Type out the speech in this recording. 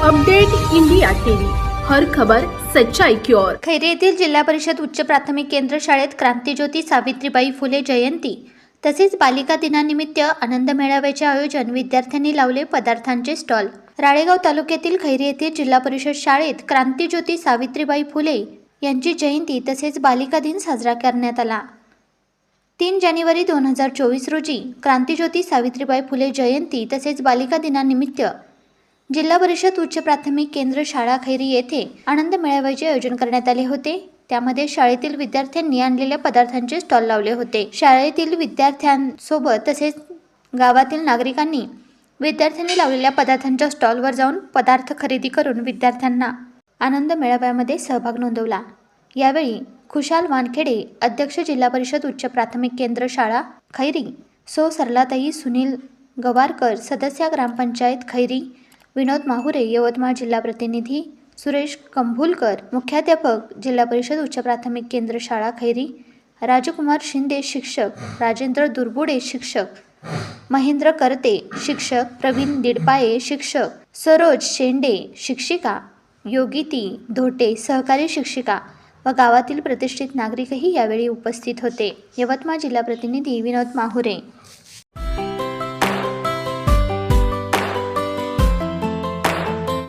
Update India TV. हर खबर सच्चाई की ओर. खैरे येथील जिल्हा परिषद उच्च प्राथमिक केंद्र शाळेत क्रांतीज्योती सावित्रीबाई फुले जयंती. तसेच बालिका दिनानिमित्त आनंद मेळाव्याचे आयोजन विद्यार्थ्यांनी लावले पदार्थांचे स्टॉल. राळेगाव तालुक्यातील खैरे येथील जिल्हा परिषद शाळेत क्रांतीज्योती सावित्रीबाई फुले यांची जयंती तसेच बालिका दिन साजरा करण्यात आला. तीन जानेवारी दोन हजार चोवीस रोजी क्रांतीज्योती सावित्रीबाई फुले जयंती तसेच बालिका दिनानिमित्त जिल्हा परिषद उच्च प्राथमिक केंद्र शाळा खैरी येथे आनंद मेळाव्याचे आयोजन करण्यात आले होते. त्यामध्ये शाळेतील विद्यार्थ्यांनी आणलेल्या पदार्थांचे स्टॉल लावले होते. शाळेतील विद्यार्थ्यांसोबत तसेच गावातील नागरिकांनी विद्यार्थ्यांनी लावलेल्या पदार्थांच्या स्टॉलवर जाऊन पदार्थ खरेदी करून विद्यार्थ्यांना आनंद मेळाव्यामध्ये सहभाग नोंदवला. यावेळी खुशाल वानखेडे अध्यक्ष जिल्हा परिषद उच्च प्राथमिक केंद्र शाळा खैरी सो सरलाताई सुनील गवारकर सदस्य ग्रामपंचायत खैरी विनोद माहुरे यवतमाळ जिल्हा प्रतिनिधी सुरेश कंभुलकर मुख्याध्यापक जिल्हा परिषद उच्च प्राथमिक केंद्र शाळा खैरी राजकुमार शिंदे शिक्षक राजेंद्र दुर्बुडे शिक्षक महेंद्र करते शिक्षक प्रवीण दिडपाये शिक्षक सरोज शेंडे शिक्षिका योगिती धोटे सहकारी शिक्षिका व गावातील प्रतिष्ठित नागरिकही यावेळी उपस्थित होते. यवतमाळ जिल्हा प्रतिनिधी विनोद माहुरे.